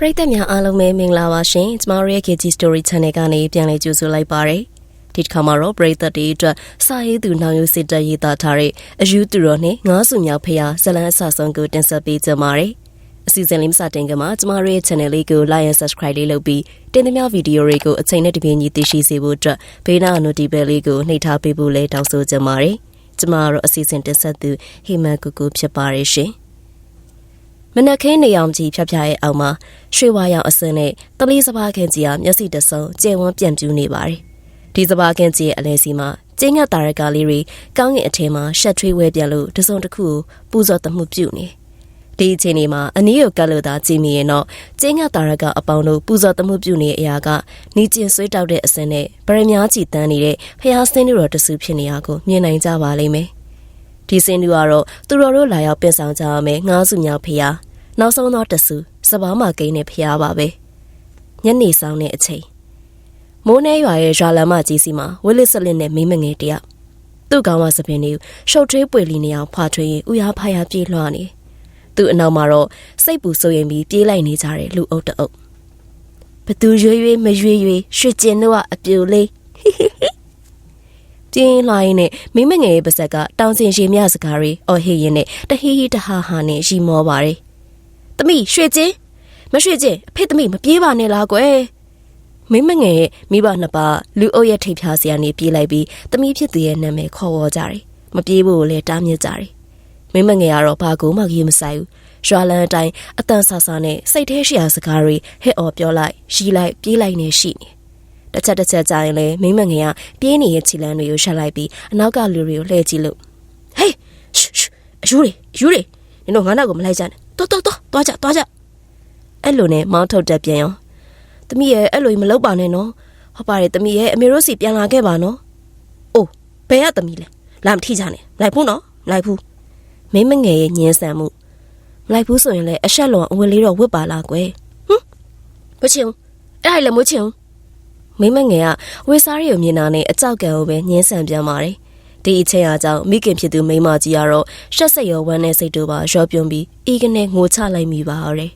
ပရိသတ်များအားလုံးပဲမင်္ဂလာပါရှင်ကျမတို့ရဲ့ KG Story Channel ကနေပြန်လည်ကြိုဆိုလိုက်ပါရစေဒီတစ်ခါမှာတော့ပရိသတ်တွေအတွက်စာရေးသူနောင်ရုပ်စစ်တပ်ရေးသားထားတဲ့အယူသူတော်နဲ့ငါးစုမြောက်ဖျားဇလန်းအဆဆုံးကိုတင်ဆက်ပေးကြပါရစေအစီအစဉ်လေးမစတင်ခင်မှာကျမတို့ရဲ့ channel လေးကို like and subscribe လေးလုပ်ပြီးတင်သမျှဗီဒီယိုတွေကိုအချိန်နဲ့တပြေးညီသိရှိစေဖို့အတွက်ဘေးနား notification လေးကိုနှိပ်ထားပေးဖို့လည်းတောင်းဆိုကြပါရစေကျမတို့အစီအစဉ်တင်ဆက်သူဟိမန်ကူကူဖြစ်ပါရရှင် မနက်ခင်းနေအောင်ကြီးဖြတ်ဖြတ်ရဲ့အောက်မှာရွှေဝါရောင်အစင်းနဲ့တလေးစပါးခင်းကြီးကမျက်စိတဆုံကျဲဝန်းပြန်ပြူးနေပါတယ်။ဒီစပါးခင်းကြီးရဲ့အလဲစီမှာကျင်းငတ်တာရကလေးတွေကောင်းကင်အထင်းမှာရှက်ထွေးဝဲပြန်လို့တစုံတစ်ခုကိုပူဇော်တမှုပြုနေ။ဒီအချိန်လေးမှာအနည်းကိုကတ်လို့သာကြည့်မိရင်တော့ကျင်းငတ်တာရကအပေါင်းတို့ပူဇော်တမှုပြုနေတဲ့အရာကနီးကျင်ဆွေးတောက်တဲ့အစင်းနဲ့ဗရမ ्या ကြည်တန်းနေတဲ့ဖျားစင်းတို့တော်တဆူဖြစ်နေရကိုမြင်နိုင်ကြပါလိမ့်မယ်။ဒီစင်းတို့ကတော့သူတော်တို့လာရောက်ပင်ဆောင်ကြရမယ်ငါးစုမြောက်ဖျား နောက်ဆုံးတော့တဆူစပားမကိန်းနဲ့ဖျားပါပဲညနေဆောင်တဲ့အချိန်မိုးနှဲရွာရဲ့ရွာလမ်းမကြီးစီမှာဝစ်လစ်စလစ်နဲ့မိမငယ်တယောက်သူ့ကောင်မစပင်းလေးရှုပ်ထွေးပွေလီနေအောင်ဖွာထွေးရင်ဥရဖားရပြေးလွှားနေသူ့အနောက်မှာတော့စိတ်ပူဆိုရင်ပြီးပြေးလိုက်နေကြတယ်လူအုပ်တအုပ်ဘသူရွေရွေမရွေရွေရွှေကျင်တို့ကအပြူလေးပြင်းလာရင်နဲ့မိမငယ်ရဲ့ပါဇက်ကတောင်စင်ရှည်မြစကားရီအော်ဟေးရင်နဲ့တဟီဟီတဟာဟာနဲ့ရီမောပါတယ်။ သမီးရွှေကျင်းမရွှေကျင်းအဖေသမီးမပြေးပါနဲ့လားကွယ်။မိမငယ်ရဲ့မိဘနှစ်ပါးလူအုပ်ရဲ့ထိပ်ဖြားစရာနေပြေးလိုက်ပြီးသမီးဖြစ်သူရဲ့နာမည်ခေါ်ဝေါ်ကြတယ်။မပြေးဖို့လည်းတားမြစ်ကြတယ်။မိမငယ်ကတော့ဘာကိုမှကြီးမဆိုင်ဘူး။ရွာလန်းအတိုင်းအတန်ဆာဆာနဲ့စိတ်แท้ရှိရာစကားတွေဟစ်အော်ပြောလိုက်ရီးလိုက်ပြေးလိုက်နေရှိနေ။တစ်ချက်တစ်ချက်ကြာရင်လေမိမငယ်ကပြေးနေတဲ့ခြေလမ်းတွေကိုရှက်လိုက်ပြီးအနောက်ကလူတွေကိုလှည့်ကြည့်လို့ဟေးအယူတွေအယူတွေနင်တို့ငါနောက်ကိုမလိုက်ကြနဲ့ တော်တော်တော်သွားကြသွားကြအဲ့လိုနဲ့မောင်းထုတ်တက်ပြန်ရောတမီးရဲ့အဲ့လိုမလုပ်ပါနဲ့နော်ဟုတ်ပါတယ်တမီးရဲ့အမေတို့စီပြန်လာခဲ့ပါနော်အိုးဘယ်ရတမီးလဲလာမထိကြနဲ့လိုက်ဘူးနော်လိုက်ဘူးမင်းမငယ်ရဲ့ညင်းဆန်မှုလိုက်ဘူးဆိုရင်လည်းအဆက်လွန်အဝယ်လေးတော့ဝစ်ပါလားကွယ်ဟမ်မချင်ဘူးအဲ့ဒါလည်းမချင်ဘူးမင်းမငယ်ကဝေစားရီကိုမြင်တာနဲ့အကြောက်ကံကိုပဲညင်းဆန်ပြန်ပါတယ် ဒီအချိန်အားကြောင့်မိခင်ဖြစ်သူမိမကြီးကတော့ရှက်စိတ်ရောဝမ်းနဲ့စိတ်တို့ပါရောပြုံးပြီးဤကနေငိုချလိုက်မိပါရဲ့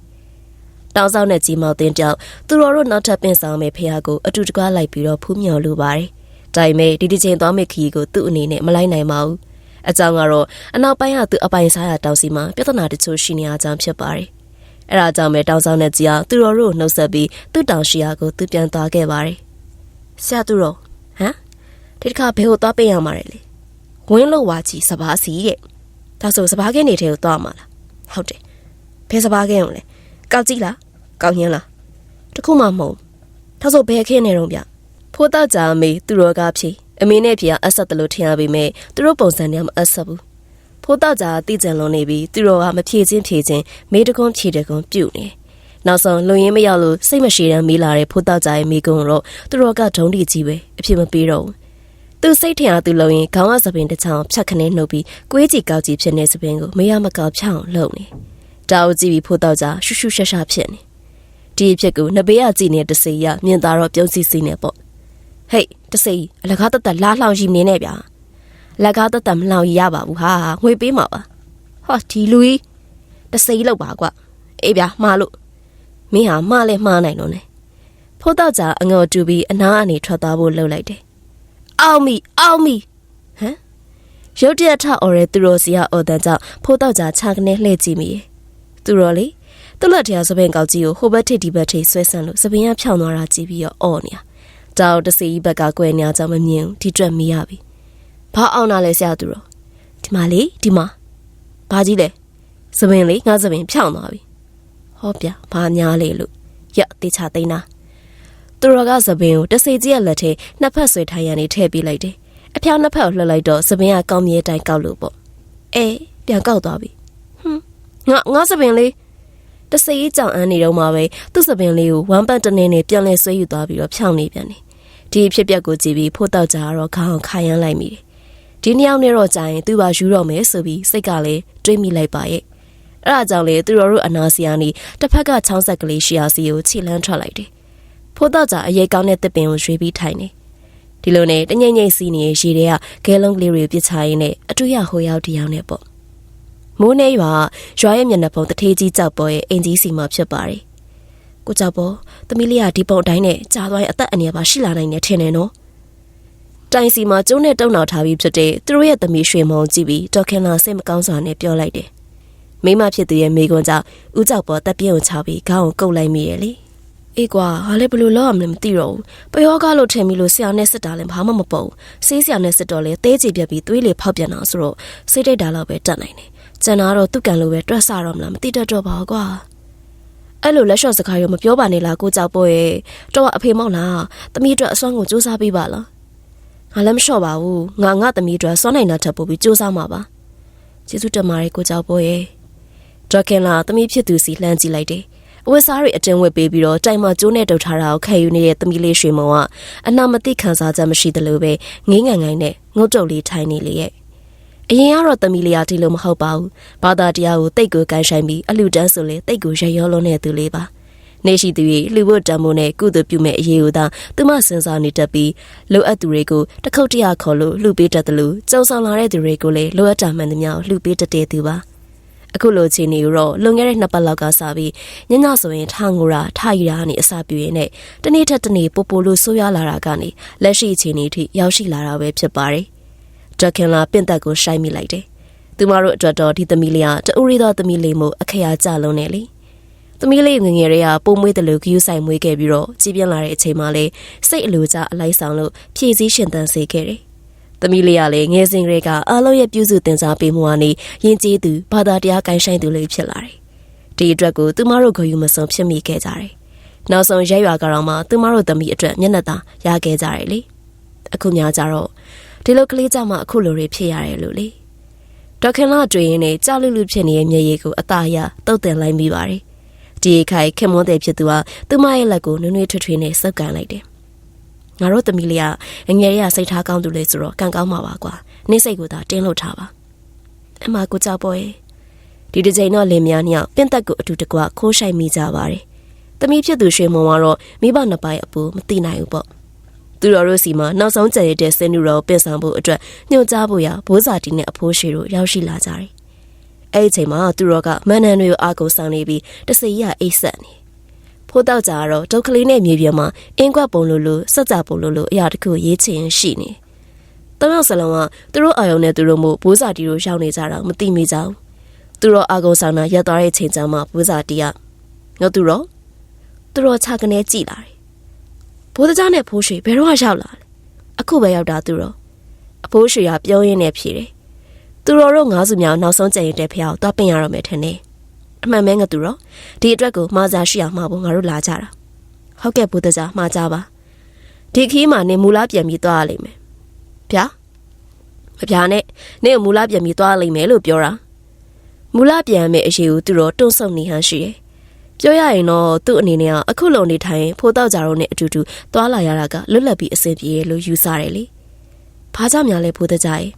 ။တောင်းဆောင်တဲ့ကြီးမောင်တင်ကြောက်သူတော်တို့နောက်ထပ်ပင်ဆောင်မဲ့ဖះကိုအတူတကွလိုက်ပြီးတော့ဖူးမြော်လိုပါတယ်။ဒါပေမဲ့ဒီဒီချိန်သွားမဲ့ခီကိုသူ့အနေနဲ့မလိုက်နိုင်ပါဘူး။အကြောင်းကတော့အနောက်ပိုင်းကသူအပိုင်စားရတောင်းစီမှာပြဿနာတချို့ရှိနေအောင်ဖြစ်ပါတယ်။အဲဒါကြောင့်ပဲတောင်းဆောင်တဲ့ကြီးကသူတော်တို့နှုတ်ဆက်ပြီးသူ့တောင်ရှိရာကိုသူပြန်သွားခဲ့ပါတယ်။ဆရာသူတော်ဟမ်ဒီတစ်ခါဘယ်ကိုသွားပေးရမှာလဲ ဝင်းလို့ဝါကြီးစပားစီတဲ့ဒါဆိုစပားကင်းနေထဲကိုသွားမှာလားဟုတ်တယ်ဘယ်စပားကင်းကိုလဲကောက်ကြည့်လားကောက်ညင်းလားတခုမှမဟုတ်ဒါဆိုဘယ်ခင်းနေတော့ဗျဖိုးတော့ကြာအမေသူတော်ကားဖြေအမေနဲ့ဖြေကအဆက်တလို့ထင်ရပေမဲ့သူတို့ပုံစံနဲ့မအဆက်ဘူးဖိုးတော့ကြာတိကျန်လုံးနေပြီးသူတော်ကမဖြေချင်းဖြေချင်းမေးတကွန်းဖြေတကွန်းပြုတ်နေနောက်ဆုံးလူရင်းမရောက်လို့စိတ်မရှိတမ်းမေးလာတဲ့ဖိုးတော့ကြာရဲ့မိကုံတော့သူတော်ကဒုံးတီကြီးပဲအဖြစ်မပေးတော့ဘူး သူစိတ်ထင်အားသူလုံရင်ခေါင်းကသပင်တစ်ချောင်းဖြတ်ခနဲနှုတ်ပြီးကွေးကြည့်ကောက်ကြည့်ဖြစ်နေသပင်ကိုမရမကောက်ဖြောင်းလုံနေတာအိုကြည့်ပြီးဖိုးတော့ကြရှုရှုရှာရှာဖြစ်နေဒီအဖြစ်ကိုနှစ်ဘေးကကြည့်နေတစေရမြင်သာတော့ပြုံးစီစီနေပေါ့ဟေးတစေအလကားတသက်လာလှောင်ရှိနေနေဗျာလက်ကားတသက်မလှောင်ရပါဘူးဟာငွေပေးမှာပါဟောဒီလူကြီးတစေလောက်ပါကွအေးဗျာမှားလို့မင်းဟာမှားလဲမှားနိုင်တော့ ਨੇ ဖိုးတော့ကြအငေါ်တူပြီးအနားအနေထွက်သွားဖို့လှုပ်လိုက်တယ် အောင်မီအောင်မီဟမ်ရုတ်တရက်ထအော်ရဲသူတော်စီကအော်တန်ကြောင့်ဖိုးတော့ကြာခြာကနေလှည့်ကြည့်မိရဲ့သူတော်လေသူ့လက်ထဲကစပင်ကောက်ကြီးကိုဟိုဘက်ထိပ်ဒီဘက်ထိပ်ဆွဲဆန့်လို့စပင်ကဖြောင်းသွားတာကြည့်ပြီးတော့အော်နေတာတောက်တစီဘက်ကကွယ်နေအောင်မမြင်ဘူးဒီတွက်မိရပြီဘာအောင်လာလဲဆရာသူတော်ဒီမှာလေဒီမှာဘာကြီးလဲစပင်လေငါစပင်ဖြောင်းသွားပြီဟောဗျဘာညာလေလို့ရတေချာသိန်းတာ သူတော်ကသပင်ကိုတစေကြီးရဲ့လက်ထဲနှစ်ဖက်ဆွဲထားရန်နေထည့်ပေးလိုက်တယ်။အဖျောင်းနှစ်ဖက်ကိုလှည့်လိုက်တော့သပင်ကကောင်းမြဲတိုင်းကောက်လို့ပေါ့။အေးပြန်ကောက်သွားပြီ။ဟွန်းငါငါသပင်လေးတစေကြီးကြောင်အန်းနေတော့မှပဲသူ့သပင်လေးကိုဝမ်းပတ်တနေနဲ့ပြန်လဲဆွဲယူသွားပြီးတော့ဖြောင်းနေပြန်တယ်။ဒီအဖြစ်ပြက်ကိုကြည့်ပြီးဖိုးတောက်ကြတော့ခေါင်းခါရမ်းလိုက်မိတယ်။ဒီနှစ်ယောက်နဲ့တော့ကြာရင်သူ့ပါယူတော့မယ်ဆိုပြီးစိတ်ကလည်းတွေးမိလိုက်ပါရဲ့။အဲ့ဒါကြောင့်လေသူတို့တို့အနာစီယာနီတစ်ဖက်ကချောင်းဆက်ကလေးရှီယာစီကိုခြေလန်းထွက်လိုက်တယ်။ ဖိုးတော့ကြအရေးကောင်းတဲ့တစ်ပင်ကိုရွေးပြီးထိုင်နေဒီလိုနဲ့တငိမ့်ငိမ့်စီနေရေတွေကဂဲလုံးကလေးတွေပြစ်ချရင်းနဲ့အတူရဟိုရောက်ဒီရောက်နဲ့ပေါ့မိုးနေရွာရွာရဲ့မျက်နှာပုံတထေးကြီးကြောက်ပေါ်ရဲ့အင်ကြီးစီမှာဖြစ်ပါတယ်ကိုကြောက်ပေါ်သမီးလေးကဒီပုံအတိုင်းနဲ့ကြာသွားရင်အသက်အန္တရာယ်ပါရှိလာနိုင်တယ်ထင်တယ်နော်တိုင်စီမှာကျုံးနဲ့တုံနောက်ထားပြီးဖြစ်တဲ့သူတို့ရဲ့သမီးရွှေမုံကြည့်ပြီးဒေါက်ခင်လာစိတ်မကောင်းစွာနဲ့ပြောလိုက်တယ်မိမဖြစ်သူရဲ့မိကွန်းကြောင့်ဦးကြောက်ပေါ်တက်ပြင်းကိုချပြီးခေါင်းကိုကုတ်လိုက်မိရဲ့လေ အေးကွာဟာလေဘယ်လိုလုပ်ရမလဲမသိတော့ဘူးပယောကားလို့ထင်ပြီးလို့ဆရာနဲ့စစ်တာလည်းဘာမှမပုံဆေးဆရာနဲ့စစ်တော့လေသေးချေပြက်ပြီးသွေးလေဖောက်ပြန်အောင်ဆိုတော့စိတ်တိတ်တာတော့ပဲတတ်နိုင်တယ်ကျန်တာတော့သူ့ကံလိုပဲတွက်ဆတော့မလားမသိတတ်တော့ပါဘူးကွာအဲ့လိုလက်လျှော့စကားရောမပြောပါနဲ့လားကိုကြောက်ပေါ်ရဲ့တော့အဖေမောက်လားတမီးအတွက်အစွမ်းကိုစူးစမ်းပေးပါလားငါလည်းမလျှော့ပါဘူးငါငါတမီးအတွက်စွမ်းနိုင်တာထပ်ပို့ပြီးစူးစမ်းမှာပါကျေးဇူးတင်ပါတယ်ကိုကြောက်ပေါ်ရဲ့ဒေါက်ခင်လာတမီးဖြစ်သူစီလှမ်းကြည့်လိုက်တယ် အဝတ်စားတွေအတင်းဝတ်ပေးပြီးတော့တိုင်မကျိုးနဲ့တုတ်ထားတာကိုခံယူနေတဲ့သမီးလေးရွှေမောင်ကအနာမသိခံစားချက်မရှိသလိုပဲငင်းငန်ငိုင်းနဲ့ငုတ်တုတ်လေးထိုင်နေလေရဲ့အရင်ကတော့သမီးလေးကဒီလိုမဟုတ်ပါဘူးဘာသာတရားကိုတိတ်ကိုကန်ဆိုင်ပြီးအလူတန်းဆိုလေတိတ်ကိုရရောလုံးနေသူလေးပါနေရှိသူရဲ့လူဖို့တံမိုးနဲ့ကုသပြုမဲ့အရေးကိုသာသူမစဉ်းစားနေတတ်ပြီးလိုအပ်သူတွေကိုတခုတ်တရခေါ်လို့လှူပေးတတ်တယ်လို့ကြုံဆောင်လာတဲ့သူတွေကိုလည်းလိုအပ်တာမှန်သမျှလှူပေးတတ်တဲ့သူပါ အခုလိုချိန်နေတော့လွန်ခဲ့တဲ့နှစ်ပတ်လောက်ကစပြီးညညဆိုရင်ထားငိုရာထားရီရာကနေအစာပြင်းနဲ့တနေ့ထက်တနေ့ပိုပိုလို့ဆိုးရွားလာတာကနေလက်ရှိချိန်နေထိရောက်ရှိလာတာပဲဖြစ်ပါတယ်။ဒက်ခင်လာပင့်သက်ကိုရှိုင်းမိလိုက်တယ်။သူမတို့အတွက်တော့ဒီသမီးလေးကတူရီသောသမီးလေးမို့အခရာကြလုံးနေလေ။သမီးလေးငငယ်တွေကပုံမွေးတယ်လို့ဂယူးဆိုင်မွေးခဲ့ပြီးတော့ကြည်ပြင်းလာတဲ့အချိန်မှလည်းစိတ်အလိုကျအလိုက်ဆောင်လို့ဖြည့်စည်းရှင်သန်စေခဲ့တယ်။ သမီးလေးကလည်းငယ်စဉ်ကလေးကအားလုံးရဲ့ပြုစုတင်စားပေးမှုကနေယဉ်ကျေးသူဘာသာတရားကိုင်းဆိုင်သူလေးဖြစ်လာတယ်။ဒီအတွက်ကိုသူမတို့ဂုဏ်ယူမစုံဖြစ်မိခဲ့ကြတယ်။နောက်ဆုံးရက်ရွာကတော့မှသူမတို့သမီးအတွက်မျက်နှာသာရခဲ့ကြတယ်လေ။အခုများကြတော့ဒီလိုကလေးကြမှာအခုလိုတွေဖြစ်ရတယ်လို့လေ။ဒေါက်ခင်လာတွေ့ရင်လည်းကြောက်လူလူဖြစ်နေတဲ့မျက်ရည်ကိုအသာရတုတ်တင်လိုက်မိပါတယ်။ဒီခိုင်ခင်မွန်းတဲ့ဖြစ်သူကသူမရဲ့လက်ကိုနွေးနွေးထွေးထွေးနဲ့စုပ်ကန်လိုက်တယ် ငါတို့သမီးလေးကအငယ်ရစိတ်ထားကောင်းသူလေဆိုတော့ကံကောင်းမှာပါကွာနေစိတ်ကိုသာတင်းလို့ထားပါအမကိုကြောက်ပေါ်ရဲ့ဒီတစ်ချိန်တော့လင်များညောင်ပင့်သက်ကိုအတူတကွခိုးဆိုင်မိကြပါတယ်သမီးဖြစ်သူရွှေမုံကတော့မိဘနှစ်ပိုင်းအပူမသိနိုင်ဘူးပေါ့သူတော်တို့စီမှာနောက်ဆုံးကြံရတဲ့စင်နူတော်ပင့်ဆောင်ဖို့အတွက်ညွှန်ကြားဖို့ရဘိုးစာတီနဲ့အဖိုးရှိတို့ရောက်ရှိလာကြတယ်အဲ့ဒီအချိန်မှာသူတော်ကမန်နန်တွေကိုအာကုန်ဆောင်နေပြီးတစီရအိတ်ဆက်နေ ဖိုးတောက်ကြတော့ဒုက္ခလေးနဲ့မြေပြင်မှာအင်းကွက်ပုံလိုလိုစက်ကြပုံလိုလိုအရာတခုရေးချင်ရှိနေ။တောင်ရောက်စလုံးကသူတို့အာယုံနဲ့သူတို့မို့ဘိုးစာတီတို့ရောက်နေကြတာမသိမိကြဘူး။သူတို့အာကုံဆောင်တာရက်သွားတဲ့ချိန်ကျမှဘိုးစာတီကငေါသူတော့သူတို့ခြာကနေကြည်လာတယ်။ဘိုးသားနဲ့ဖိုးရွှေဘယ်တော့ရောက်လာလဲ။အခုပဲရောက်တာသူတို့အဖိုးရွှေကပြောရင်းနဲ့ဖြေတယ်။သူတို့တို့ငါးစုမြောင်နောက်ဆုံးကြံရတဲ့ဖျောက်သွားပင်ရတော့မယ်ထင်တယ်။ အမှန်ပဲငါသူတော့ဒီအတွက်ကိုမှားစားရှိအောင်မှာဖို့ငါတို့လာကြတာဟုတ်ကဲ့ဘုဒ္ဓကြားမှားကြပါဒီခီးမှာနေမူလာပြန်ပြီးသွားရလိမ့်မယ်ဗျာမဗျာနဲ့နေမူလာပြန်ပြီးသွားလိမ့်မယ်လို့ပြောတာမူလာပြန်မဲ့အရေးကိုသူတော့တွန့်ဆုတ်နေဟန်ရှိတယ်ပြောရရင်တော့သူ့အနေနဲ့ကအခုလုံနေထိုင်ဖိုးတော့ကြတော့နဲ့အတူတူသွားလာရတာကလွတ်လပ်ပြီးအဆင်ပြေလို့ယူဆတယ်လေဘာကြောင့်များလဲဖိုးတဲ့ကြရဲ့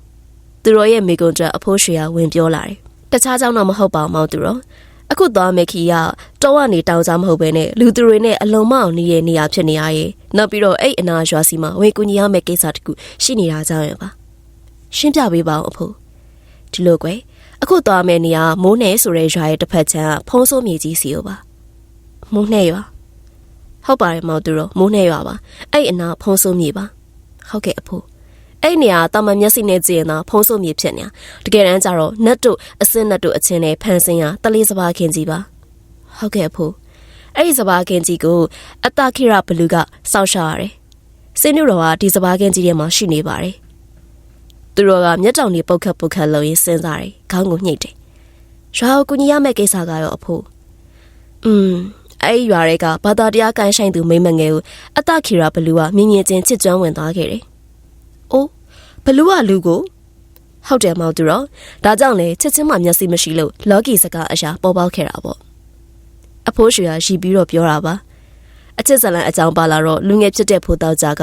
သူတို့ရဲ့မိကွန်အတွက်အဖိုးရွှေကဝင်ပြောလာတယ်တခြားကြောင့်တော့မဟုတ်ပါဘူးမောင်သူတော့ အခုသွားမယ်ခီကတောကနေတောင်စားမဟုတ်ပဲနဲ့လူသူတွေနဲ့အလုံးမအောင်နေရနေရဖြစ်နေရရဲ့နောက်ပြီးတော့အဲ့အနာရွာစီမှာဝေကူညီရမယ့်ကိစ္စတခုရှိနေတာကြောင့်ရပါရှင်းပြပေးပါဦးအဖိုးဒီလိုကွယ်အခုသွားမယ်နေရမိုးနယ်ဆိုတဲ့ရွာရဲ့တစ်ဖက်ချမ်းဖုံးဆိုးမြေကြီးစီကိုပါမိုးနယ်ရွာဟုတ်ပါတယ်မောင်သူတော့မိုးနယ်ရွာပါအဲ့အနာဖုံးဆိုးမြေပါဟုတ်ကဲ့အဖိုး အဲ့နေရာတာမန်မျက်စိနဲ့ကြည့်ရင်တော့ဖုံးဆိုးမြေဖြစ်နေတာတကယ်တမ်းကျတော့နတ်တို့အစင်းနတ်တို့အချင်းနဲ့ဖန်ဆင်းရတလေးစပါးခင်ကြီးပါဟုတ်ကဲ့အဖိုးအဲ့ဒီစပါးခင်ကြီးကိုအတခိရဘလူးကစောင့်ရှောက်ရတယ်စင်းနုတော်ကဒီစပါးခင်ကြီးထဲမှာရှိနေပါတယ်သူတို့ကမျက်တောင်တွေပုတ်ခတ်ပုတ်ခတ်လို့ရင်းစဉ်းစားတယ်ခေါင်းကိုညှိတယ်ရွာကိုကူညီရမယ့်ကိစ္စကရောအဖိုးอืมအဲ့ဒီရွာတွေကဘာသာတရားကန်ဆိုင်သူမိမငယ်ကိုအတခိရဘလူးကမြင်မြင်ချင်းချစ်ကျွမ်းဝင်သွားခဲ့တယ်အိုး ဘလူးကလူကိုဟုတ်တယ်မောင်သူတော့ဒါကြောင့်လေချက်ချင်းမှမျက်စိမရှိလို့လော်ကီစကားအရာပေါ်ပေါက်ခဲ့တာပေါ့အဖိုးရွှေကရီပြီးတော့ပြောတာပါအချစ်ဇလန်အကြောင်းပါလာတော့လူငယ်ဖြစ်တဲ့ဖိုးတောက်ကြက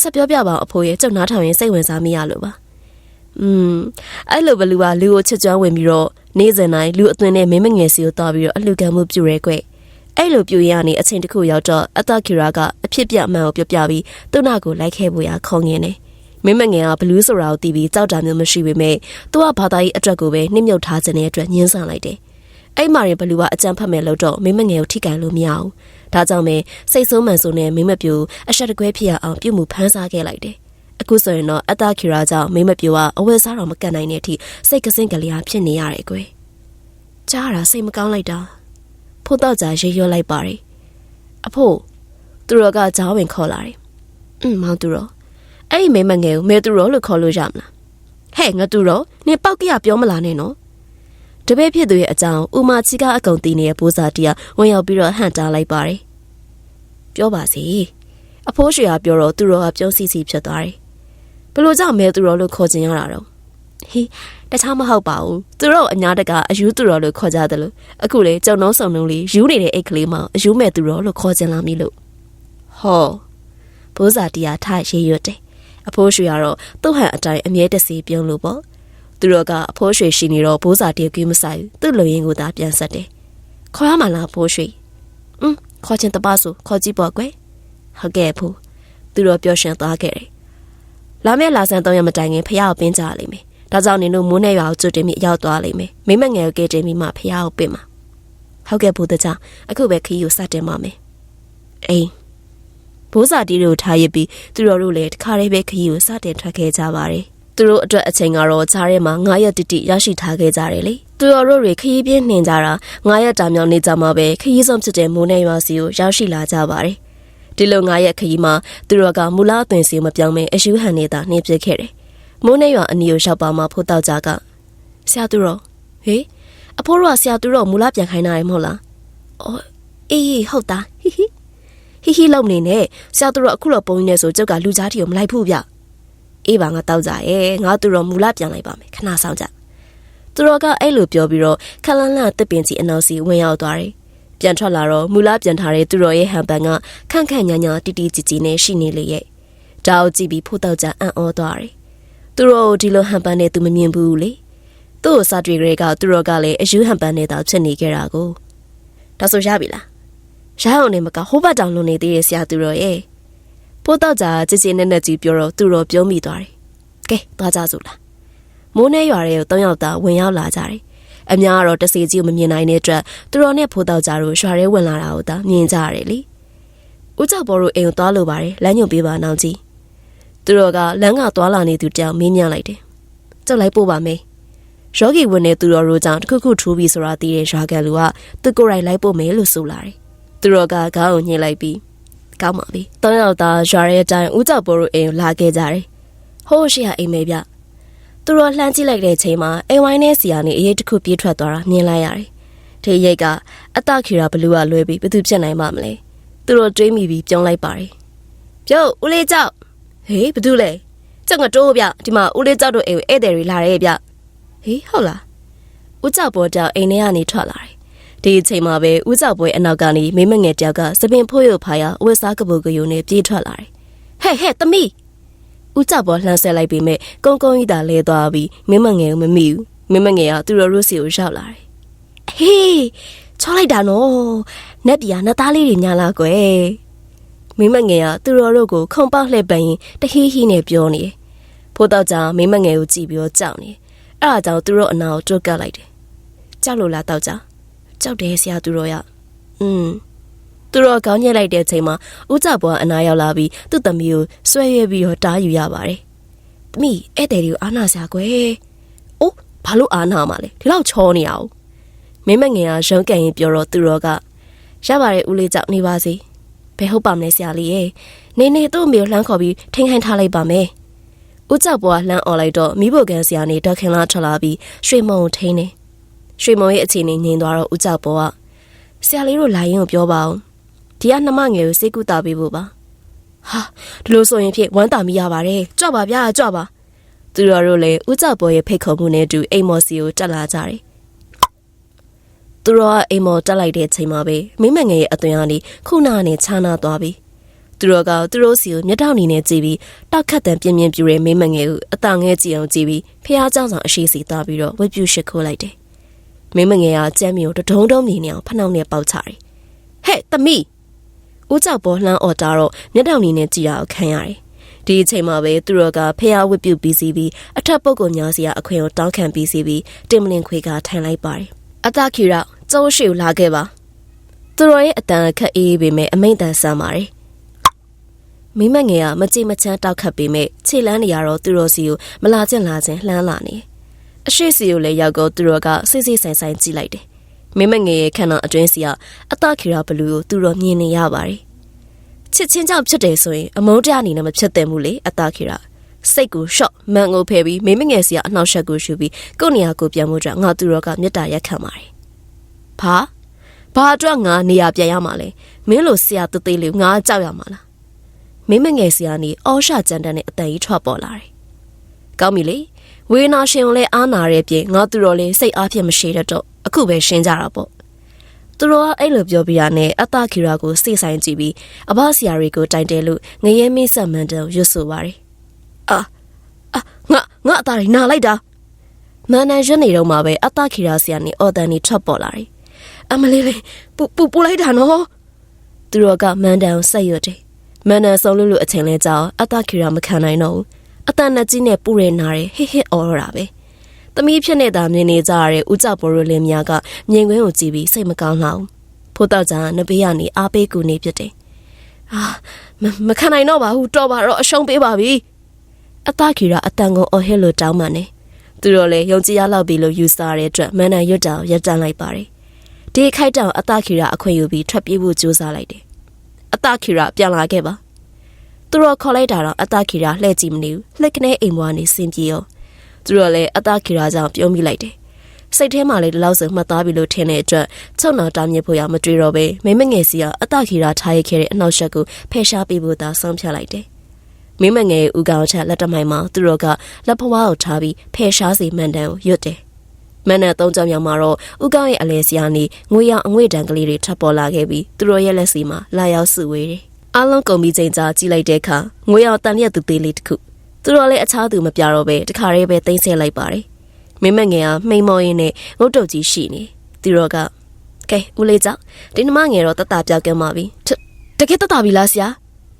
ဆက်ပြောပြပါအောင်အဖိုးရဲ့ကြုံနားထောင်ရင်စိတ်ဝင်စားမိရလို့ပါอืมအဲ့လိုဘလူကလူကိုချစ်ကြွဝင်ပြီးတော့နေ့စဉ်တိုင်းလူအသွင်နဲ့မင်းမငယ်စီကိုတောက်ပြီးတော့အလှခံမှုပြုရဲကွအဲ့လိုပြုရရနေအချိန်တစ်ခုရောက်တော့အတကီရာကအဖြစ်ပြအမှန်ကိုပြောပြပြီးသူ့နာကိုလိုက်ခဲ့ဖို့ရခေါငင်းတယ် မင်းမငယ်ကဘလူးဆိုတာကိုသိပြီးကြောက်တာမျိုးမရှိပေမဲ့သူကဘာသာရေးအတွက်ကိုပဲနှိမ့်မြုပ်ထားခြင်းတဲ့အတွက်ညှင်းဆန်လိုက်တယ်အဲ့မာရင်ဘလူကအကြံဖတ်မယ်လို့တော့မိမငယ်ကိုထိကန်လို့မရဘူးဒါကြောင့်ပဲစိတ်ဆိုးမှန်ဆိုနဲ့မိမပြူအဆက်တကွဲဖြစ်ရအောင်ပြုမှုဖန်းစားခဲ့လိုက်တယ်အခုဆိုရင်တော့အတခီရာကြောင့်မိမပြူကအဝယ်စားတော့မကန်နိုင်တဲ့အထိစိတ်ကစင့်ကလေးအားဖြစ်နေရတယ်ကွယ်ကြားရတာစိတ်မကောင်းလိုက်တာဖို့တော့ကြာရေရွလိုက်ပါတယ်အဖို့သူတော်ကကြောင်းဝင်ခေါ်လာတယ်။อืมမောင်သူတော် အဲ့ဒီမိမငယ်ကိုမဲသူတော်လို့ခေါ်လို့ရမလား။ဟဲ့ငါသူတော်နင်ပောက်ကရပြောမလားနဲ့နော်။တပည့်ဖြစ်သူရဲ့အကြောင်းဥမာချီကအကုံတီးနေတဲ့ဘိုးစားတီကဝင်ရောက်ပြီးတော့ဟန်တားလိုက်ပါတယ်။ပြောပါစီ။အဖိုးရွှေကပြောတော့သူတော်ကပြုံးစီစီဖြစ်သွားတယ်။ဘလို့ကြောင့်မဲသူတော်လို့ခေါ်ကျင်ရတာတော့ဟေးတခြားမဟုတ်ပါဘူးသူတို့အညာတကအယူသူတော်လို့ခေါ်ကြတယ်လို့အခုလေကြုံနှုံးဆောင်နှုံးလေးယူနေတဲ့အိတ်ကလေးမှအယူမဲ့သူတော်လို့ခေါ်ကြလာမည်လို့ဟောဘိုးစာတရားထားရေးရွတ်တယ် အဖိုးရွှေကတော့သူ့ဟန်အတိုင်းအမြဲတစေပြုံးလို့ပေါ့သူတို့ကအဖိုးရွှေရှိနေတော့ဘိုးစာတရားကြီးမဆိုင်သူ့လူရင်းကိုသာပြန်ဆက်တယ်ခေါ်ရမှာလားဘိုးရွှေอืมခေါ်ချင်တပါဆိုခေါ်ကြည့်ပေါ့ကွယ်ဟုတ်ကဲ့ဖိုးသူတို့ပြောရှင်သွားခဲ့တယ်လာမယ့်လာဆန်တော့ရမတိုင်ခင်ဖះကိုပင်းကြလိမ့်မယ်ဒါကြောင့်နင်တို့မိုးနဲ့ရွာကိုကျွတ်တင်ပြီးရောက်သွားလိမ့်မယ်မိမငယ်ကိုကဲတင်ပြီးမှဖះကိုပင့်မှာဟုတ်ကဲ့ဘုဒ္ဓကြောင့်အခုပဲခီးကိုစတင်ပါမယ်အေး ဘိုးစာတီးတို့ထားရစ်ပြီးသူတော်တို့လည်းတခါတည်းပဲခီးကိုစတင်ထွက်ခဲ့ကြပါတယ်သူတို့အတွက်အချိန်ကတော့ဈားထဲမှာ9ရက်တိတိရရှိထားခဲ့ကြတယ်လေသူတော်တို့တွေခရီးပြင်းနှင်ကြတာ9ရက်တာမြောင်နေကြမှာပဲခရီးဆုံးဖြစ်တဲ့မိုးနဲ့ရွာစီကိုရောက်ရှိလာကြပါတယ်ဒီလို9ရက်ခရီးမှာသူတို့ကမူလအသွင်စီမပြောင်းမဲအယူဟန်နေတာနှင်းပြခဲ့တယ်မိုးနဲ့ရွာအနီကိုရောက်ပါမှဖို့တောက်ကြကဆရာသူတော်ဟေးအဖိုးတို့ကဆရာသူတော်မူလပြန်ခိုင်းတာရမဟုတ်လားအော်အေးဟုတ်တာဟီဟီ ဟီဟီလုံနေနဲ့ဆရာသူတော်အခုတော့ပုံနေဆိုကျုပ်ကလူကြားတီကိုမလိုက်ဘူးဗျအေးပါငါတောက်ကြရဲ့ငါသူတော်မူလပြန်လိုက်ပါမယ်ခဏဆောင်ကြသူတော်ကအဲ့လိုပြောပြီးတော့ခလန်းလန့်တစ်ပင်စီအနောက်စီဝင်ရောက်သွားတယ်ပြန်ထွက်လာတော့မူလပြန်ထားတဲ့သူတော်ရဲ့ဟန်ပန်ကခန့်ခန့်ညာညာတီတီကြည်ကြည်နဲ့ရှိနေလေရဲ့ဒါကိုကြည့်ပြီးဖို့တောက်ကြအံ့ဩသွားတယ်သူတို့ဒီလိုဟန်ပန်နဲ့သူမမြင်ဘူးလေသူ့ကိုစာတွေ့ကြတဲ့ကသူတို့ကလည်းအယူဟန်ပန်နဲ့တောင်ဖြစ်နေကြတာကိုဒါဆိုရပြီလား ရအောင်နေမကဟိုဘက်တောင်လုံနေသေးရဲ့ဆရာသူတော်ရဲ့ဖိုးတော့ကြာကြည်ကြည်နဲ့နဲ့ကြီးပြောတော့သူတော်ပြုံးမိသွားတယ်ကဲသွားကြစို့လားမိုးနဲ့ရွာတွေကို၃ယောက်သားဝင်ရောက်လာကြတယ်အများကတော့တစီကြီးကိုမမြင်နိုင်တဲ့အတွက်သူတော်နဲ့ဖိုးတော့ကြာတို့ရွာထဲဝင်လာတာကိုသာမြင်ကြရတယ်လေဦးကျော်ဘော်တို့အိမ်ကိုသွားလို့ပါတယ်လမ်းညွှန်ပေးပါနောက်ကြီးသူတို့ကလမ်းကသွားလာနေသူတယောက်မင်းမြလိုက်တယ်။ကြောက်လိုက်ပို့ပါမယ်။ရောဂီဝင်နေသူတော်တို့ကြောင့်တခုခုထူးပြီးဆိုတာသိတဲ့ရွာကန်လူကသူကိုယ်တိုင်လိုက်ပို့မယ်လို့ဆိုလာတယ်။ သူတို့ကခေါင်းကိုညှိလိုက်ပြီးကောင်းပါပြီ။တောင်းရောက်သားရွာရဲ့အတိုင်းဦးကြောက်ပိုးတို့အိမ်လာခဲ့ကြတယ်။ဟိုးရှိရအိမ်မေဗျ။သူတို့လှမ်းကြည့်လိုက်တဲ့ချိန်မှာအိမ်ဝိုင်းနဲ့စီယာနေအရေးတစ်ခုပြေးထွက်သွားတာမြင်လိုက်ရတယ်။ဒီရိတ်ကအတခီရာဘလူးကလွဲပြီးဘသူဖြစ်နိုင်မှာမလဲ။သူတို့တွေးမိပြီးပြုံးလိုက်ပါတယ်။ပြုတ်ဦးလေးကြောက်ဟေးဘာလို့လဲကျုပ်ငတိုးဗျဒီမှာဦးလေးကြောက်တို့အိမ်ကိုဧည့်သည်တွေလာရဲဗျဟေးဟုတ်လားဦးကြောက်ပေါ်တောက်အိမ်ထဲကနေထွက်လာတယ် ဒီအချိန်မှာပဲဦးကြောက်ပွဲအနောက်ကနေမိမငယ်တယောက်ကစပင်ဖိုးရုပ်ဖာရဝက်စားကပုတ်ကယုံနဲ့ပြေးထွက်လာတယ်ဟဲ့ဟဲ့သမီးဦးကြောက်ပေါ်လှမ်းဆက်လိုက်ပြီးမြကုန်းကုန်းကြီးသာလဲသွားပြီးမိမငယ်ကိုမမိဘူးမိမငယ်ကသူတို့ရုစီကိုရောက်လာတယ်ဟေးချောလိုက်တာနော်နက်ပြာနှစ်သားလေးတွေညာလာကွယ်မိမငယ်ကသူတော်တို့ကိုခုံပေါက်လှည့်ပန်ရင်တဟီးဟီးနဲ့ပြောနေတယ်။ဖိုးတော့ကြောင့်မိမငယ်ကိုကြည့်ပြီးတော့ကြောက်နေ။အဲ့ဒါကြောင့်သူတို့အနာကိုတွက်ကပ်လိုက်တယ်။ကြောက်လို့လားတောက် ကြ။ကြောက်တယ်ဆရာသူတော်ရ။อืมသူတော်ကောင်းညက်လိုက်တဲ့အချိန်မှာဦးကြပွားအနာရောက်လာပြီးသူ့သမီးကိုဆွဲရွဲပြီးတော့တားယူရပါတယ်။သမီးဧည့်သည်တွေကိုအာနာဆရာကွယ်။အိုးဘာလို့အာနာမှာလဲ။ဒီလောက်ချောနေရအောင်။မိမငယ်ကရုံးကန်ရင်ပြောတော့သူတော်ကရပါတယ်ဦးလေးကြောက်နေပါစေ။ဘယ်ဟုတ်ပါမလဲဆရာလေးရဲ့နေနေသူ့အမေကိုလှမ်းခေါ်ပြီးထိန်ခိုင်းထားလိုက်ပါမယ်ဦးကြောက်ပွားလှမ်းអော်လိုက်တော့မိဖို့ကန်ဆရာနေဒေါခင်လာထွက်လာပြီးရွှေမုံကိုထိန်းနေ ရွှေမုံရဲ့အခြေအနေငြိမ်သွားတော့ဦးကြောက်ပွားကဆရာလေးတို့လာရင်ကိုပြောပါအောင်ဒီကနှမငယ်ကိုစိတ်ကူတာပေးဖို့ပါဟာဒီလိုဆိုရင်ဖြစ်ဝမ်းတာမိရပါတယ်ကြွပါဗျာကြွပါသူတော်တို့လည်းဦးကြောက်ပွားရဲ့ဖိတ်ခေါ်မှုနဲ့အတူအိမ်မော်စီကိုတက်လာကြတယ်သူတို့ကအိမ်မော်တက်လိုက်တဲ့အချိန်မှာပဲမိမငယ်ရဲ့အသွင်ကနေခုနကနေခြားနာသွားပြီသူတို့ကသူတို့စီကိုမျက်တောက်နေနဲ့ကြည့်ပြီးတောက်ခတ်တန်ပြင်းပြင်းပြူတဲ့မိမငယ်ကိုအတငဲကြည့်အောင်ကြည့်ပြီးဖះเจ้าဆောင်အရှိစီသွားပြီးတော့ဝက်ပြူရှစ်ခိုးလိုက်တယ် မိမငယ်ကကြမ်းမျိုးတဒုံဒုံမြင်နေအောင်ဖနှောင်းနဲ့ပေါက်ချတယ်ဟဲ့သမီးဦးကြောက်ပေါ်လှမ်းអော်တာတော့မျက်တောက်နေနဲ့ကြည့်ရအောင်ခံရတယ်ဒီအချိန်မှာပဲသူတို့ကဖះဝက်ပြူပြီးစီပြီးအထက်ပုတ်ကိုညာစီကအခွင့်ကိုတောင်းခံပြီးစီပြီးတင်မလင်ခွေကထိုင်လိုက်ပါတယ်အတခီရောက်ကျုံးရှိကိုလာခဲ့ပါသူတော်ရဲ့အတန်အခက်အေးပေမဲ့အမိန့်တန်ဆန်ပါတယ်မိမငယ်ကမကြည်မချမ်းတောက်ခတ်ပေမဲ့ခြေလန်းနေရတော့သူတော်စီကိုမလာကျင်လာခြင်းလှမ်းလာနေ အရှိစီကိုလည်းရောက်တော့သူတော်ကစိတ်စိတ်ဆိုင်ဆိုင်ကြည့်လိုက်တယ်မိမငယ်ရဲ့ခန္ဓာအတွင်းစီကအတခိရာဘလူးကိုသူတော်မြင်နေရပါတယ်ချစ်ချင်းကြောင့်ဖြစ်တယ်ဆိုရင်အမုန်းတရားအနေနဲ့မဖြစ်သင့်ဘူးလေအတခိရာစိတ်ကိုရှော့မန်ကိုဖယ်ပြီးမိမငယ်စီကအနှောက်ယှက်ကိုရှူပြီးကိုယ့်နေရာကိုပြန်မှုအတွက်ငါသူတော်ကမေတ္တာရက်ခံပါတယ်။ဘာဘာအတွက်ငါနေရာပြန်ရမှာလဲမင်းလိုဆရာတသေးလေးငါကြောက်ရမှာလားမင်းမငယ်ဆရာနေအော်ရှာကြမ်းတမ်းတဲ့အတန်ကြီးထွက်ပေါ်လာတယ်။ကောင်းပြီလေ ဝေနာရှင်ကိုလည်းအားနာတဲ့ပြင်ငါသူတော်လေးစိတ်အားဖြင့်မရှိတဲ့တော့အခုပဲရှင်းကြတာပေါ့။သူတော်ကအဲ့လိုပြောပြရနဲ့အတခီရာကိုစိတ်ဆိုင်ကြည့်ပြီးအဘဆရာတွေကိုတိုင်တယ်လို့ငရဲမင်းဆက်မှန်တယ်ရွတ်ဆိုပါတယ်။အာအာငါငါအသားရနာလိုက်တာမန်နန်ရွနေတော့မှပဲအတခီရာဆရာနေအော်တန်နေထွက်ပေါ်လာတယ်။အမလေးလေးပူပူပူလိုက်တာနော်။သူတော်ကမန်တန်ကိုဆက်ရွတ်တယ်မန်နန်ဆုံးလို့လို့အချိန်လဲကြောင်အတခိရာမခံနိုင်တော့ဘူး အတန်နဲ့ကြီးနဲ့ပူရဲနာတယ်ဟစ်ဟစ်အော်ရတာပဲသမီးဖြစ်နေတာမြင်နေကြရတဲ့ဦးကြောက်ဘော်ရိုလင်းများကမြင်ကွင်းကိုကြည့်ပြီးစိတ်မကောင်းလောက်ဖိုးတော့ကြာနဘေးကနေအားပေးကူနေဖြစ်တယ်အာမခံနိုင်တော့ပါဘူးတော်ပါတော့အရှုံးပေးပါပြီအတခိရာအတန်ကိုအော်ဟစ်လို့တောင်းပန်နေသူတို့လည်းယုံကြည်ရလောက်ပြီလို့ယူဆတဲ့အတွက်မန်နန်ရွတ်တောင်ရပ်တန့်လိုက်ပါတယ်ဒီခိုက်တောင်အတခိရာအခွင့်ယူပြီးထွက်ပြေးဖို့ကြိုးစားလိုက်တယ်အတခိရာပြန်လာခဲ့ပါ သူတို့ခေါ်လိုက်တာတော့အတခိရာလှည့်ကြည့်မနေဘူးလှက်ကနေအိမ်ဘွားနေစင်ပြေရောသူတို့လည်းအတခိရာကြောင့်ပြုံးမိလိုက်တယ်စိတ်ထဲမှာလည်းဒီလောက်ဆိုမှတ်သားပြီလို့ထင်တဲ့အတွက်ချုံတော်တားမြစ်ဖို့ရမတွေ့တော့ပဲမိမငယ်စီကအတခိရာထားရခဲ့တဲ့အနောက်ရှက်ကိုဖယ်ရှားပေးဖို့သာဆုံးဖြတ်လိုက်တယ်မိမငယ်ဦးကောင်ချက်လက်တမိုင်မှာသူတို့ကလက်ဖွားကိုထားပြီးဖယ်ရှားစီမှန်တန်ကိုရွတ်တယ်မန်နဲ့သုံးကြောင်မြောင်မှာတော့ဥကောင်းရဲ့အလဲစီကနေငွေရောင်အငွေ့တန်ကလေးတွေထပ်ပေါ်လာခဲ့ပြီးသူတို့ရဲ့လက်စီမှာလာရောက်စုဝေးတယ်။ အားလုံးကုန်ပြီးချိန်ကြာကြည့်လိုက်တဲ့အခါငွေရောင်တန်ရက်သူသေးလေးတစ်ခုသူတို့လည်းအခြားသူမပြတော့ပဲတခါတည်းပဲသိမ်းဆည်းလိုက်ပါတယ်။မင်းမငယ်ကမိန်မော်ရင်းနဲ့ငုတ်တုတ်ကြီးရှိနေသူတို့ကကဲဦးလေးကြောင့်ဒီနှမငယ်တော့တတပြောက်ကဲမှာပြီတကယ်တတပြီလားဆရာ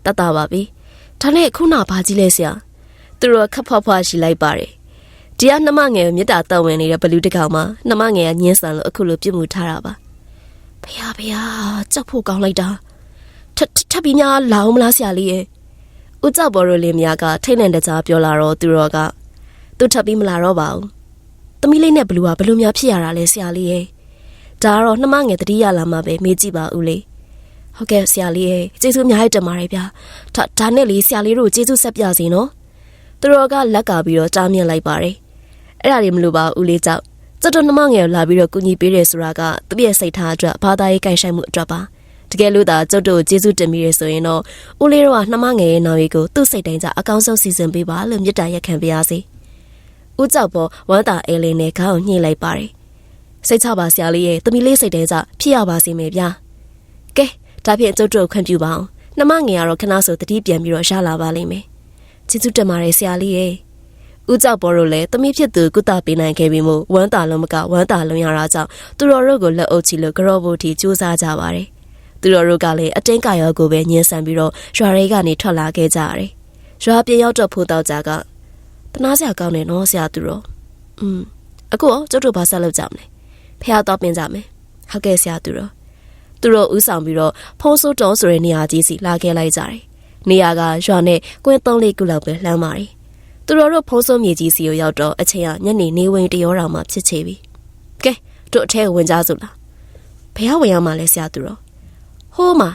တတပါပြီဒါနဲ့ခုနဘာကြီးလဲဆရာသူတို့ခပ်ဖွားဖွားရှိလိုက်ပါတယ်ဒီကနှမငယ်ကိုမြစ်တာတောက်ဝင်နေတဲ့ဘလူးတကောင်မှာနှမငယ်ကညင်းဆန်လို့အခုလိုပြစ်မှုထားတာပါဖះဖះကြောက်ဖို့ကောင်းလိုက်တာ ထထပ်ပြီးများလာအောင်မလားဆရာလေးရဲ့ဦးကြောက်ဘော်ရိုလေးများကထိတ်လန့်တကြားပြောလာတော့သူတော်ကသူထပ်ပြီးမလာတော့ပါဘူးသမီးလေးနဲ့ဘလူးကဘလူးများဖြစ်ရတာလဲဆရာလေးရဲ့ဒါကတော့နှမငယ်တတိယလာမှပဲမေးကြည့်ပါဦးလေဟုတ်ကဲ့ဆရာလေးရဲ့ကျေးဇူးအများကြီးတင်ပါတယ်ဗျာဒါဒါနဲ့လေဆရာလေးတို့ကျေးဇူးဆက်ပြစီနော်သူတော်ကလက်ကပြီးတော့တားမြင်လိုက်ပါတယ်အဲ့ဒါတွေမလို့ပါဦးလေးကြောင့်စက်တော်နှမငယ်လာပြီးတော့ကူညီပေးတယ်ဆိုတာကသူ့ရဲ့စိတ်ထားအတွက်ဘာသာရေးကြိုက်ဆိုင်မှုအတွက်ပါ တကယ်လို့သာကျုပ်တို့ကျေးဇူးတင်မိရဆိုရင်တော့ဦးလေးတို့ကနှမငယ်ရဲ့နောက်ရီကိုသူ့စိတ်တိုင်းကြအကောင်းဆုံးစီစဉ်ပေးပါလို့မြစ်တာရက်ခံပေးရစီဦးကြောက်ပေါ်ဝမ်းသာအဲလင်းနဲ့ခေါင်းညှိလိုက်ပါတယ်စိတ်ချပါဆရာလေးရဲ့တမီလေးစိတ်တိုင်းကြဖြစ်ရပါစေမယ်ဗျာကဲဒါဖြင့်ကျုပ်တို့ခွင့်ပြုပါအောင်နှမငယ်ကတော့ခဏဆိုတတိပြန်ပြီးတော့ရလာပါလိမ့်မယ်ကျေးဇူးတင်ပါတယ်ဆရာလေးရဲ့ဦးကြောက်ဘော်တို့လည်းတမိဖြစ်သူကုသပေးနိုင်ခဲ့ပြီးမို့ဝမ်းတာလုံးမကဝမ်းတာလုံးရတာကြောင့်သူတော်တို့ကိုလက်အုပ်ချီလို့ကြောဖို့ထိစူးစမ်းကြပါတယ်။ သူတော်တို့ကလည်းအတင်းကာရောကိုပဲညှင်းဆန်ပြီးတော့ရွာလေးကနေထွက်လာခဲ့ကြရတယ်။ရွာပြေရောက်တော့ဖို့တော့ကြကတနာစရာကောင်းတယ်နော်ဆရာသူတော်။อืมအခုရောကျုပ်တို့ဘာဆက်လုပ်ကြမလဲ။ဖះတော့ပင်ကြမယ်။ဟုတ်ကဲ့ဆရာသူတော်။သူတို့ဥဆောင်ပြီးတော့ဖုံးစိုးတုံးဆိုတဲ့နေရာကြီးစီလာခဲ့လိုက်ကြတယ်။နေရာကရွာနဲ့ကွင်းသုံးလေးခုလောက်ပဲလှမ်းပါတယ်သူတော်တို့ဖုံးစိုးမြေကြီးစီကိုရောက်တော့အချိန်ကညနေနေဝင်တရောတောင်မှဖြစ်ချေပြီကဲတို့အထဲဝင်ကြစို့လားဘယ်ဝင်ရမှာလဲဆရာသူတော် ဟိုးမှာ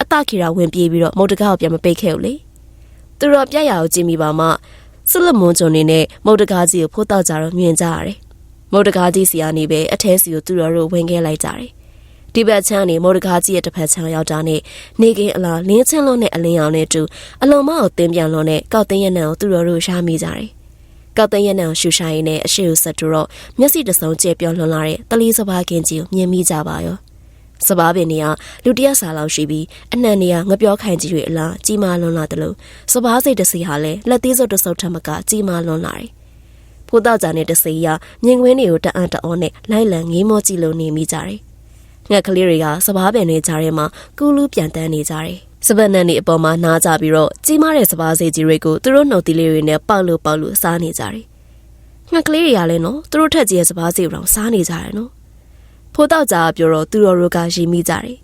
အတခီရာဝင်ပြေးပြီးတော့မုတ်တကားကိုပြန်မပိတ်ခဲ့ဘူးလေသူတော်ပြက်ရအောင်ကြည့်မိပါမှဆလမွန်ဂျွန်နေနဲ့မုတ်တကားကြီးကိုဖိုးတောက်ကြတော့မြင်ကြရတယ်မုတ်တကားကြီးစီကနေပဲအထဲစီကိုသူတော်တို့ဝင်ခဲ့လိုက်ကြတယ်ဒီဘက်ချမ်းနေမော်ဒကာကြီးရဲ့တစ်ဖက်ချမ်းရောက်တာနဲ့နေကင်းအလားလင်းချင်းလုံးနဲ့အလင်းအောင်နဲ့တူအလုံးမအောင်တင်းပြန်လုံးနဲ့ကောက်သိန်းရနံကိုသူတော်တို့ရှားမိကြတယ်။ကောက်သိန်းရနံကိုရှူရှာရင်းနဲ့အရှိကိုဆက်တူတော့မျက်စိတစုံကျဲပြောလွန်လာတဲ့တလီစဘာကင်းကြီးကိုမြင်မိကြပါရော။ စဘာပင်နေကလူတရက်စာလောက်ရှိပြီးအနှံနေကငပြောခိုင်ကြီးတွေအလားကြီးမားလွန်လာတယ်လို့စဘာစိတ်တစီဟာလည်းလက်သေးစုပ်တဆုပ်ထမကကြီးမားလွန်လာတယ်။ဖိုးတော့ကြတဲ့တစီကမြင်ကွင်းတွေကိုတအံ့တအောနဲ့လိုက်လံငေးမောကြည့်လို့နေမိကြတယ်။ငှက်ကလေးတွေကစပားပင်တွေကြားထဲမှာကူးလူးပြန်တန်းနေကြတယ်။စပန်နန်တွေအပေါ်မှာနားကြပြီးတော့ကြီးမားတဲ့စပားစေးကြီးတွေကိုသူတို့နှုတ်သီးလေးတွေနဲ့ပေါက်လို့ပေါက်လို့စားနေကြတယ်။ငှက်ကလေးတွေကလည်းနော်သူတို့ထက်ကြီးရဲ့စပားစေးကိုတော့စားနေကြတယ်နော်။ဘ ဖိုးတောက်ကြပြောတော့သူတော်တို့ကရီမိကြတယ်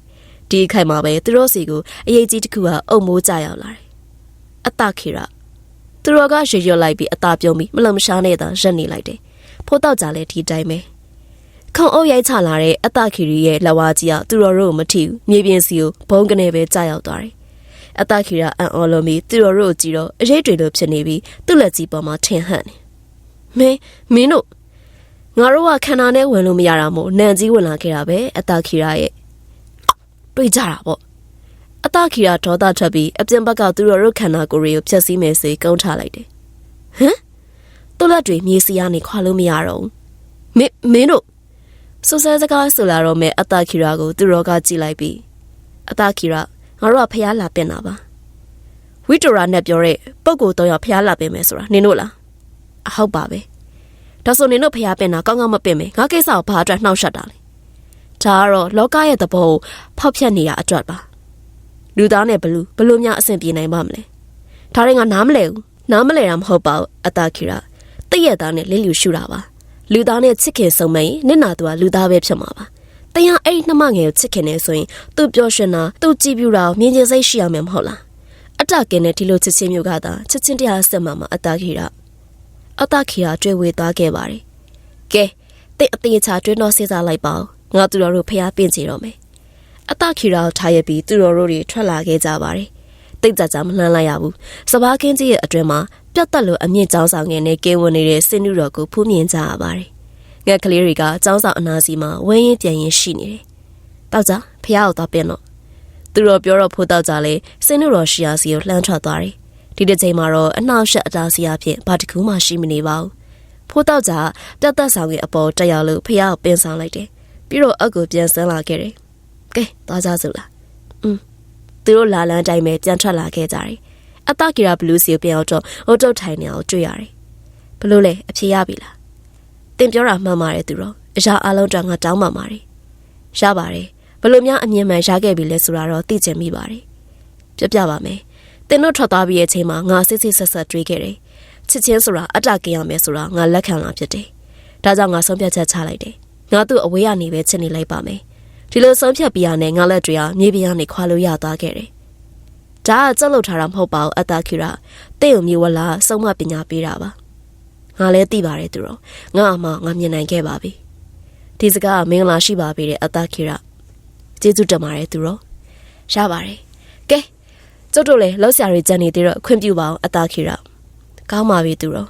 ဒီအခိုက်မှာပဲသူတို့စီကိုအရေးကြီးတစ်ခုကအုံမိုးကြရောက်လာတယ်အတခိရသူတော်ကရွရွလိုက်ပြီးအตาပြုံးပြီးမလုံမရှားနဲ့သာရက်နေလိုက်တယ်ဖိုးတောက်ကြလည်းဒီတိုင်းပဲခုံအုပ်ရိုက်ချလာတဲ့အတခိရီရဲ့လက်ဝါးကြီးကသူတော်တို့ကိုမထီဘူးမြေပြင်စီကိုဘုံကနေပဲကြာရောက်သွားတယ်အတခိရအံ့ဩလို့ပြီးသူတော်တို့ကိုကြည့်တော့အရေးတွေလိုဖြစ်နေပြီးသူ့လက်ကြီးပေါ်မှာထင်ဟပ်နေမင်းမင်းတို့ ငါတို့ကခန္ဓာနဲ့ဝင်လို့မရတာမို့နန်ကြီးဝင်လာခဲ့တာပဲအတခိရရဲ့တွေ့ကြတာပေါ့အတခိရဒေါသထွက်ပြီးအပြင်ဘက်ကသူတို့တို့ခန္ဓာကိုယ်တွေကိုဖျက်ဆီးမယ်ဆိုကုန်းထားလိုက်တယ်ဟမ်သူ့လက်တွေမြေစီကနေခွာလို့မရတော့ဘူးမင်းမင်းတို့စူဆဲစကားဆိုလာတော့မယ်အတခိရကိုသူတို့ကကြည့်လိုက်ပြီးအတခိရငါတို့ကဖျားလာပင်တာပါဝိတိုရာနဲ့ပြောတဲ့ပုံကိုတော့ရဖျားလာပင်မယ်ဆိုတာနင်တို့လားအဟုတ်ပါပဲ ဒါဆိုနင်တို့ဖျားပင်တာကောင်းကောင်းမပင်မယ်ငါကိစ္စကိုဘာအတွက်နှောက်ယှက်တာလဲဒါကတော့လောကရဲ့သဘောကိုဖောက်ဖျက်နေရအတွက်ပါလူသားနဲ့ဘလူဘလူများအဆင်ပြေနိုင်ပါမလဲဒါရင်ကနားမလဲဘူးနားမလဲတာမဟုတ်ပါဘူးအတာခိရတည့်ရသားနဲ့လင်းလူရှူတာပါလူသားနဲ့ချစ်ခင်ဆုံးမရင်နင့်နာသူကလူသားပဲဖြစ်မှာပါတရားအဲ့နှမငယ်ကိုချစ်ခင်နေဆိုရင်သူပျော်ရွှင်တာသူကြည်ပြူတာကိုမြင်ကျင်စိတ်ရှိရမယ်မဟုတ်လားအတကင်းနဲ့ဒီလိုချစ်ချင်းမျိုးကသာချစ်ချင်းတရားဆက်မှာမှာအတခိရ အတခိရတွေ့ဝေသွားခဲ့ပါတယ်ကဲတိတ်အသေးချာတွင်းတော့စဉ်းစားလိုက်ပါဦးငါသူတော်တို့ဖျားပင့်ကြတော့မယ်အတခိရကိုထားရပြီးသူတော်တို့တွေထွက်လာခဲ့ကြပါတယ်တိတ်ကြကြမလှမ်းလိုက်ရဘူးစပားကင်းကြီးရဲ့အတွင်မှာပြတ်တက်လို့အမြင့်ကျောင်းဆောင်ငယ်နဲ့ကဲဝင်နေတဲ့စင်နုတော်ကိုဖူးမြင်ကြရပါတယ်ငှက်ကလေးတွေကကျောင်းဆောင်အနာစီမှာဝင်းရင်ပြန်ရင်ရှိနေတယ်တောက်ကြဖះကိုသွားပင်တော့သူတော်ပြောတော့ဖိုးတောက်ကြလဲစင်နုတော်ရှီယာစီကိုလှမ်းထွက်သွားတယ် ဒီတစ်ချိန်မှာတော့အနှောက်အယှက်အတားစီအဖြစ်ဘာတကူမှရှိမနေပါဘူးဖိုးတောက်ကြပြတ်တက်ဆောင်ရဲ့အပေါ်တက်ရောက်လို့ဖះကိုပင်ဆောင်လိုက်တယ်ပြီးတော့အကူပြန်ဆင်းလာခဲ့တယ်ကဲသွားကြစို့လားอืมသူတို့လာလန်းတိုင်းပဲပြန်ထွက်လာခဲ့ကြတယ်အတကီရာဘလူးစီကိုပြန်အောင်တော့ဟိုတုတ်ထိုင်နေအောင်တွေ့ရတယ်ဘလို့လဲအဖြေရပြီလားတင်ပြောတာမှန်ပါတယ်သူတော့အရာအလုံးတောင်ငါတောင်းပါပါတယ်ရပါတယ်ဘလို့များအမြင်မှန်ရခဲ့ပြီလဲဆိုတာတော့သိချင်မိပါတယ်ပြပြပါမယ် တင်တို့ထွက်သွားပြီးရဲ့အချိန်မှာငါစစ်စစ်ဆက်ဆက်တွေးခဲ့တယ်ချစ်ချင်းဆိုတာအတကင်ရမယ်ဆိုတာငါလက်ခံလာဖြစ်တယ်ဒါကြောင့်ငါဆုံးဖြတ်ချက်ချလိုက်တယ်ငါသူ့အဝေးကနေပဲချစ်နေလိုက်ပါမယ်ဒီလိုဆုံးဖြတ်ပြီးရနဲ့ငါလက်တွေကမြေပြင်ကနေခွာလို့ရသွားခဲ့တယ်ဒါကကြက်လုတ်ထားတာမဟုတ်ပါဘူးအတခိရတဲ့ုံမျိုးဝလာစုံမပညာပေးတာပါငါလည်းသိပါတယ်သူတော့ငါအမငါမြင်နိုင်ခဲ့ပါပြီဒီစကားကမင်္ဂလာရှိပါပြီတဲ့အတခိရကျေးဇူးတင်ပါတယ်သူတော့ရပါတယ် ကဲကျုပ်တို့လည်းလောက်ဆရာတွေကြံနေသေးတော့ခွင့်ပြုပါအောင်အတခိရကောင်းပါပြီသူတော့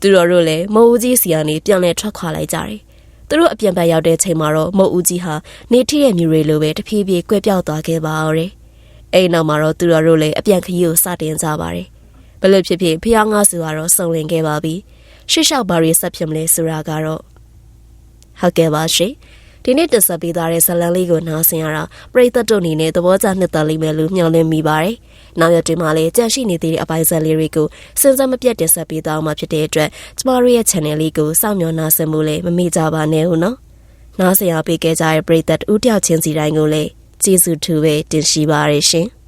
သူတော်တို့လည်းမဟုတ်ကြီးစီကနေပြန်လဲထွက်ခွာလိုက်ကြတယ်သူတို့အပြန်ပတ်ရောက်တဲ့ချိန်မှာတော့မုတ်ဦးကြီးဟာနေထီရဲ့မြူတွေလိုပဲတဖြည်းဖြည်းကွဲပြောက်သွားခဲ့ပါတော့တယ်။အဲ့နောက်မှာတော့သူတော်တို့လည်းအပြန်ခရီးကိုစတင်ကြပါတယ်။ဘလို့ဖြစ်ဖြစ်ဖျားငါစုကတော့စုံလင်ခဲ့ပါပြီ။ရှေ့လျှောက်ဘာတွေဆက်ဖြစ်မလဲဆိုတာကတော့ဟုတ်ကဲ့ပါရှင်။ဒီနေ့တက်ဆက်ပေးသွားတဲ့ဇလန်လေးကိုနားဆင်ရတာပရိသတ်တို့အနေနဲ့သဘောကျနှစ်သက်လိမ့်မယ်လို့မျှော်လင့်မိပါတယ်။ နောက်ရက်တွေမှာလည်းကြန့်ရှိနေသေးတဲ့အပိုင်းဆက်လေးတွေကိုစဉ်ဆက်မပြတ်တင်ဆက်ပေးသွားမှာဖြစ်တဲ့အတွက်ကျမတို့ရဲ့ channel လေးကိုစောင့်မျှော်နားဆင်မှုလည်းမမေ့ကြပါနဲ့ဦးနော်။နားဆင်ရပေးခဲ့ကြတဲ့ပရိသတ်ဦးတယောက်ချင်းစီတိုင်းကိုလည်းကျေးဇူးထူးပဲတင်ရှိပါရရှင်။